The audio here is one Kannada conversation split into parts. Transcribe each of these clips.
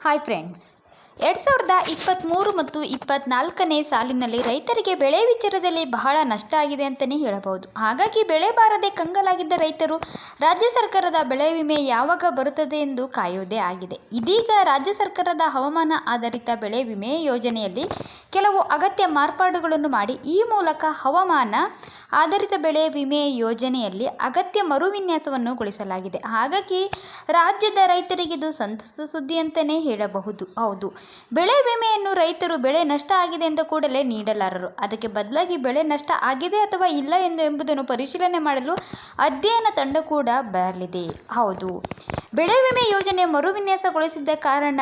ಹಾಯ್ ಫ್ರೆಂಡ್ಸ್ ಎರಡು ಸಾವಿರದ ಇಪ್ಪತ್ತ್ಮೂರು ಮತ್ತು ಇಪ್ಪತ್ತ್ನಾಲ್ಕನೇ ಸಾಲಿನಲ್ಲಿ ರೈತರಿಗೆ ಬೆಳೆ ವಿಚಾರದಲ್ಲಿ ಬಹಳ ನಷ್ಟ ಆಗಿದೆ ಅಂತಲೇ ಹೇಳಬಹುದು. ಹಾಗಾಗಿ ಬೆಳೆ ಬಾರದೆ ಕಂಗಲಾಗಿದ್ದ ರೈತರು ರಾಜ್ಯ ಸರ್ಕಾರದ ಬೆಳೆ ವಿಮೆ ಯಾವಾಗ ಬರುತ್ತದೆ ಎಂದು ಕಾಯುವುದೇ ಆಗಿದೆ. ಇದೀಗ ರಾಜ್ಯ ಸರ್ಕಾರದ ಹವಾಮಾನ ಆಧಾರಿತ ಬೆಳೆ ವಿಮೆ ಯೋಜನೆಯಲ್ಲಿ ಕೆಲವು ಅಗತ್ಯ ಮಾರ್ಪಾಡುಗಳನ್ನು ಮಾಡಿ, ಈ ಮೂಲಕ ಹವಾಮಾನ ಆಧಾರಿತ ಬೆಳೆ ವಿಮೆ ಯೋಜನೆಯಲ್ಲಿ ಅಗತ್ಯ ಮರುವಿನ್ಯಾಸವನ್ನು ಗೊಳಿಸಲಾಗಿದೆ. ಹಾಗಾಗಿ ರಾಜ್ಯದ ರೈತರಿಗೆ ಇದು ಸಂತಸ ಸುದ್ದಿ ಅಂತಲೇ ಹೇಳಬಹುದು. ಹೌದು. ಬೆಳೆ ವಿಮೆಯನ್ನು ರೈತರು ಬೆಳೆ ನಷ್ಟ ಆಗಿದೆ ಎಂದ ಕೂಡಲೇ ನೀಡಲಾರರು. ಅದಕ್ಕೆ ಬದಲಾಗಿ ಬೆಳೆ ನಷ್ಟ ಆಗಿದೆ ಅಥವಾ ಇಲ್ಲ ಎಂದು ಎಂಬುದನ್ನು ಪರಿಶೀಲನೆ ಮಾಡಲು ಅಧ್ಯಯನ ತಂಡ ಕೂಡ ಬರಲಿದೆ. ಹೌದು. ಬೆಳೆ ವಿಮೆ ಯೋಜನೆ ಮರುವಿನ್ಯಾಸಗೊಳಿಸಿದ್ದ ಕಾರಣ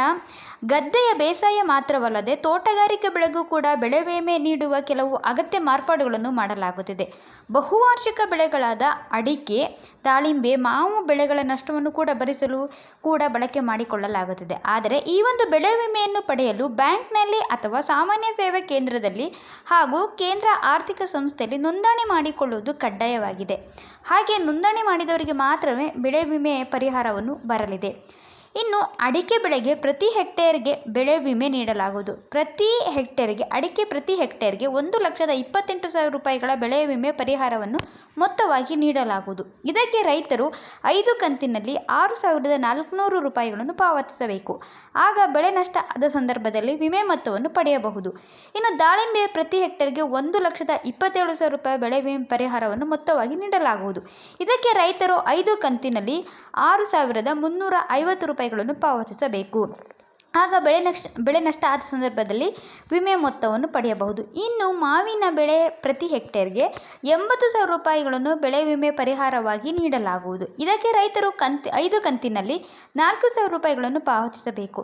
ಗದ್ದೆಯ ಬೇಸಾಯ ಮಾತ್ರವಲ್ಲದೆ ತೋಟಗಾರಿಕೆ ಬೆಳೆಗೂ ಕೂಡ ಬೆಳೆ ವಿಮೆ ನೀಡುವ ಕೆಲವು ಅಗತ್ಯ ಮಾರ್ಪಾಡುಗಳನ್ನು ಮಾಡಲಾಗುತ್ತಿದೆ. ಬಹುವಾರ್ಷಿಕ ಬೆಳೆಗಳಾದ ಅಡಿಕೆ, ದಾಳಿಂಬೆ, ಮಾವು ಬೆಳೆಗಳ ನಷ್ಟವನ್ನು ಕೂಡ ಭರಿಸಲು ಕೂಡ ಬಳಕೆ ಮಾಡಿಕೊಳ್ಳಲಾಗುತ್ತಿದೆ. ಆದರೆ ಈ ಒಂದು ಬೆಳೆ ವಿಮೆಯನ್ನು ಪಡೆಯಲು ಬ್ಯಾಂಕ್ನಲ್ಲಿ ಅಥವಾ ಸಾಮಾನ್ಯ ಸೇವಾ ಕೇಂದ್ರದಲ್ಲಿ ಹಾಗೂ ಕೇಂದ್ರ ಆರ್ಥಿಕ ಸಂಸ್ಥೆಯಲ್ಲಿ ನೋಂದಣಿ ಮಾಡಿಕೊಳ್ಳುವುದು ಕಡ್ಡಾಯವಾಗಿದೆ. ಹಾಗೆ ನೋಂದಣಿ ಮಾಡಿದವರಿಗೆ ಮಾತ್ರವೇ ಬೆಳೆ ವಿಮೆ ಪರಿಹಾರವನ್ನು ಬರಲಿದೆ. ಇನ್ನು ಅಡಿಕೆ ಬೆಳೆಗೆ ಪ್ರತಿ ಹೆಕ್ಟೇರ್ಗೆ ಬೆಳೆ ವಿಮೆ ನೀಡಲಾಗುವುದು. ಪ್ರತಿ ಹೆಕ್ಟೇರ್ಗೆ, ಅಡಿಕೆ ಪ್ರತಿ ಹೆಕ್ಟೇರ್ಗೆ ಒಂದು ಲಕ್ಷದ ಇಪ್ಪತ್ತೆಂಟು ಸಾವಿರ ರೂಪಾಯಿಗಳ ಬೆಳೆ ವಿಮೆ ಪರಿಹಾರವನ್ನು ಮೊತ್ತವಾಗಿ ನೀಡಲಾಗುವುದು. ಇದಕ್ಕೆ ರೈತರು ಐದು ಕಂತಿನಲ್ಲಿ ಆರು ಸಾವಿರದ ನಾಲ್ಕುನೂರು ರೂಪಾಯಿಗಳನ್ನು ಪಾವತಿಸಬೇಕು. ಆಗ ಬೆಳೆ ನಷ್ಟ ಆದ ಸಂದರ್ಭದಲ್ಲಿ ವಿಮೆ ಮೊತ್ತವನ್ನು ಪಡೆಯಬಹುದು. ಇನ್ನು ದಾಳಿಂಬೆ ಪ್ರತಿ ಹೆಕ್ಟೇರ್ಗೆ ಒಂದು ಲಕ್ಷದ ಇಪ್ಪತ್ತೇಳು ಸಾವಿರ ರೂಪಾಯಿ ಬೆಳೆ ವಿಮೆ ಪರಿಹಾರವನ್ನು ಮೊತ್ತವಾಗಿ ನೀಡಲಾಗುವುದು. ಇದಕ್ಕೆ ರೈತರು ಐದು ಕಂತಿನಲ್ಲಿ ಆರು ಸಾವಿರದ ಮುನ್ನೂರ ಐವತ್ತು ರೂಪಾಯಿಗಳನ್ನು ಪಾವತಿಸಬೇಕು ಆಗ ಬೆಳೆ ನಷ್ಟ ಬೆಳೆ ನಷ್ಟ ಆದ ಸಂದರ್ಭದಲ್ಲಿ ವಿಮೆ ಮೊತ್ತವನ್ನು ಪಡೆಯಬಹುದು. ಇನ್ನು ಮಾವಿನ ಬೆಳೆ ಪ್ರತಿ ಹೆಕ್ಟೇರ್ಗೆ ಎಂಬತ್ತು ಸಾವಿರ ರೂಪಾಯಿಗಳನ್ನು ಬೆಳೆ ವಿಮೆ ಪರಿಹಾರವಾಗಿ ನೀಡಲಾಗುವುದು. ಇದಕ್ಕೆ ರೈತರು ಕಂತ್, ಐದು ಕಂತಿನಲ್ಲಿ ನಾಲ್ಕು ಸಾವಿರ ರೂಪಾಯಿಗಳನ್ನು ಪಾವತಿಸಬೇಕು.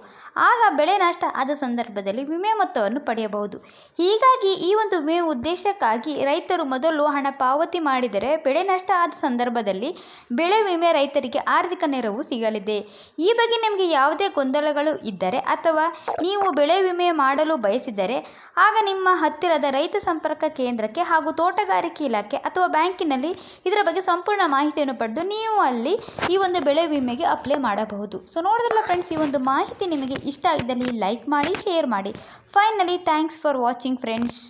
ಆಗ ಬೆಳೆ ನಷ್ಟ ಆದ ಸಂದರ್ಭದಲ್ಲಿ ವಿಮೆ ಮೊತ್ತವನ್ನು ಪಡೆಯಬಹುದು. ಹೀಗಾಗಿ ಈ ಒಂದು ವಿಮೆ ಉದ್ದೇಶಕ್ಕಾಗಿ ರೈತರು ಮೊದಲು ಹಣ ಪಾವತಿ ಮಾಡಿದರೆ ಬೆಳೆ ನಷ್ಟ ಆದ ಸಂದರ್ಭದಲ್ಲಿ ಬೆಳೆ ವಿಮೆ ರೈತರಿಗೆ ಆರ್ಥಿಕ ನೆರವು ಸಿಗಲಿದೆ. ಈ ಬಗ್ಗೆ ನಿಮಗೆ ಯಾವುದೇ ಗೊಂದಲಗಳು ಇದ್ದರೆ ಅಥವಾ ನೀವು ಬೆಳೆ ವಿಮೆ ಮಾಡಲು ಬಯಸಿದರೆ, ಆಗ ನಿಮ್ಮ ಹತ್ತಿರದ ರೈತ ಸಂಪರ್ಕ ಕೇಂದ್ರಕ್ಕೆ ಹಾಗೂ ತೋಟಗಾರಿಕೆ ಇಲಾಖೆ ಅಥವಾ ಬ್ಯಾಂಕಿನಲ್ಲಿ ಇದರ ಬಗ್ಗೆ ಸಂಪೂರ್ಣ ಮಾಹಿತಿಯನ್ನು ಪಡೆದು ನೀವು ಅಲ್ಲಿ ಈ ಒಂದು ಬೆಳೆ ವಿಮೆಗೆ ಅಪ್ಲೈ ಮಾಡಬಹುದು. ಸೊ ನೋಡಿದ್ರಲ್ಲ ಫ್ರೆಂಡ್ಸ್ ಈ ಒಂದು ಮಾಹಿತಿ ನಿಮಗೆ ಇಷ್ಟ ಆಗಿದ್ದಲ್ಲಿ ಲೈಕ್ ಮಾಡಿ ಶೇರ್ ಮಾಡಿ. Finally thanks for watching friends